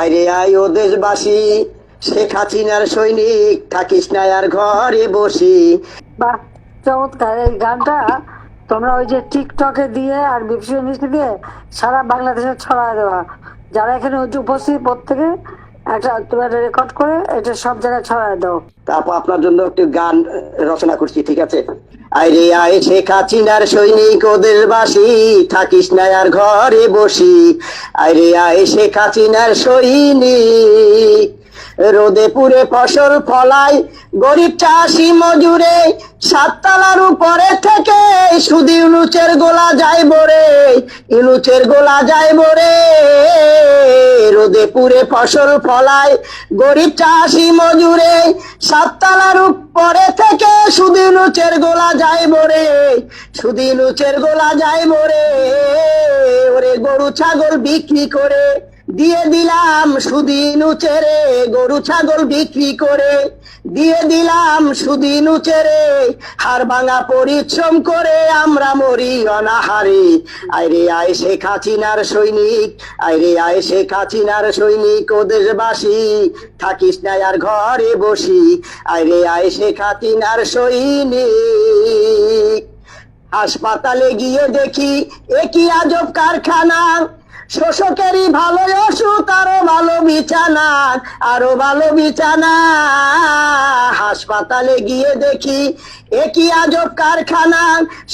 আরে আয় ও দেশবাসী শেখ হাসিনার সৈনিক থাকিস না আর ঘরে বসি। বাহ চমৎকার। এই গানটা তোমরা ওই যে টিকটকে দিয়ে আর বিপসি মিষ্টি দিয়ে সারা বাংলাদেশে ছড়ায় দেওয়া। যারা এখানে হচ্ছে উপস্থিত প্রত্যেকে একটা তোমার রেকর্ড করে এটা সব জায়গায় ছড়ায় দাও। তারপর আপনার জন্য একটু গান রচনা করছি ঠিক আছে? আরে আয় শেখ হাসিনার সৈনিক ও দেশবাসী থাকিস না আর ঘরে বসি। আরে আয় শেখ হাসিনার সৈনিক। রোদে পুরে ফসল ফলায় গরিব চাষি মজুরে সাততলার উপরে থেকে শুধু ইউনুচের গোলা যায় বরে ইউনুচের গোলা যায় বরে রোদে পুরে ফসল ফলায় গরিব চাষি মজুরে সাততলার উপরে থেকে শুধু উচের গোলা যাই মরে শুধু উচের গোলা যাই মরে। ওরে গরু, ছাগল বিক্রি করে দিয়ে দিলাম সুদিন উচেরে গরু, ছাগল বিক্রি করে। দিয়ে দিলাম সুদিন উচেরে হার ভাঙা পরিশ্রম করে আমরা মরি অনাহারে। আইরে আয় শেখ হাসিনার সৈনিক, আইরে আয় শেখ হাসিনার সৈনিক ও দেশবাসী, থাকিস না আর ঘরে বসি। আইরে আয় শেখ হাসিনার সৈনিক। হাসপাতালে গিয়ে দেখি একই আজব কারখানা। শোষকেরই ভালো অসুখ আরও ভালো বিছানা আরও ভালো বিছানা। হাসপাতালে গিয়ে দেখি একই আজব কারখানা?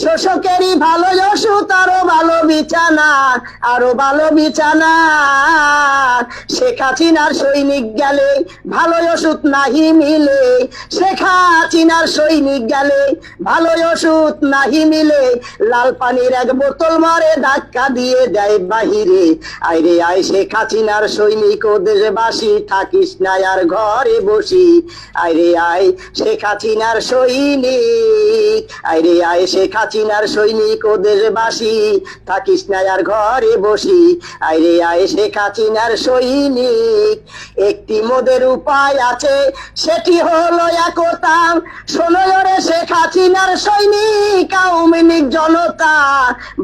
শোষকেরই ভালো ওষুধ আরও ভালো বিছানা আরও ভালো বিছানা। শেখ হাসিনার সৈনিক গেলে ভালো ওষুধ নাহি মিলে। শেখ হাসিনার সৈনিক গেলে ভালো ওষুধ নাহি মিলে। লাল পানির এক বোতল মারে ধাক্কা দিয়ে দেয় বাহিরে। আইরে আয় শেখ হাসিনার সৈনিক, ও দেশবাসী, থাকিস না আর ঘরে বসি। আইরে আয় শেখ হাসিনার সৈনিক। আইরে আয় শেখ হাসিনার সৈনিক ও দেশবাসী, থাকিস না আর ঘরে বসি। আইরে আয় শেখ হাসিনার সৈনিক, একটি মোদের উপায় আছে, সেটি হলো একতাম। শোনো শেখ হাসিনার সৈনিক, আওয়ামী জনতা,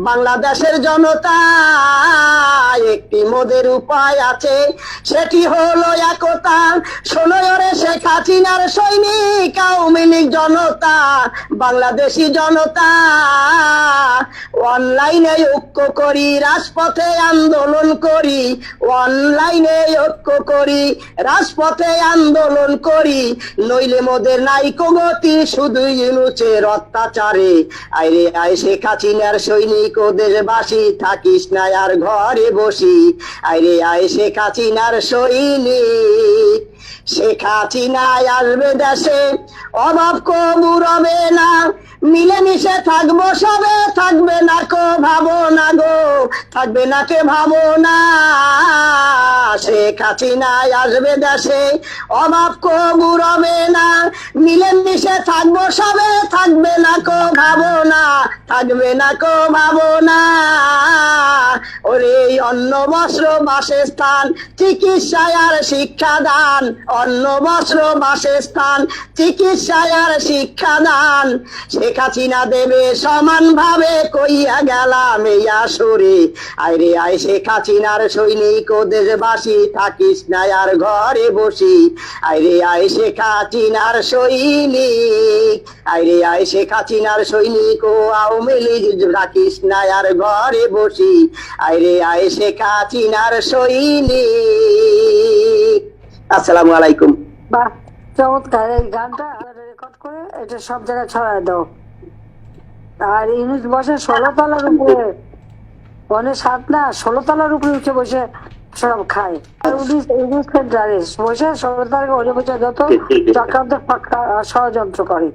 বাংলাদেশের জনতা, একটি মোদের উপায় আছে, সেটি হলো একতা। শোনো রে শেখ হাসিনার সৈনিক, আওয়ামী জনতা, বাংলাদেশি জনতা। অনলাইনে ঐক্য করি, রাজপথে আন্দোলন করি, অনলাইনে ঐক্য করি, রাজপথে আন্দোলন করি, নইলে মোদের নাইকো গতি শুধু ইনুচের অত্যাচারে আইরে আয় শেখ হাসিনার সৈনিক, ও দেশবাসী, থাকিস না আর ঘরে বসি। আইরে আয় শেখ হাসিনার সৈনিক, শেখ হাসিনায় আসবে দেশে। অভাব কবু রবে না, মিলেমিশে থাকব সবে, থাকবে না কো, ভাবো না গো। থাকবে না কে ভাবো না সে শেখ হাসিনায় আসবে দেশে, অভাব কবু রবে না। মিলেমিশে থাকব সবে, থাকবে না কো ভাবো না থাকবে না কো ভাবো না অন্ন বস্ত্র বাসস্থান চিকিৎসায় আর শিক্ষাদান। অন্ন বস্ত্র বাসস্থান চিকিৎসায় আর শিক্ষাদান। শেখ হাসিনা দেবে সমান ভাবে কইয়া গেলাম এই আসরে। আইরে আয় শেখ হাসিনার সৈনিক ও দেশবাসী, থাকিস না আর ঘরে বসি। আইরে আয় শেখ হাসিনার সৈনিক। আইরে আয় শেখ হাসিনার সৈনিক ও আওয়ামী লীগ রাখিস না আর ঘরে বসি। আইরে আয় শেখ হাসিনার সৈনিক। আসসালামু আলাইকুম। বাহ চমৎকার। এই গানটা রেকর্ড করে এটা সব জায়গায় ছড়ায় দাও। আর ইনুস বসে ষোলো তলার উপরে। বনে সাত না ষোলো তলার উপরে উঠে বসে সব খায়। আর উনিশ বসে ষোলো উপরে বসে যত চক্রান্ত ষড়যন্ত্র করে।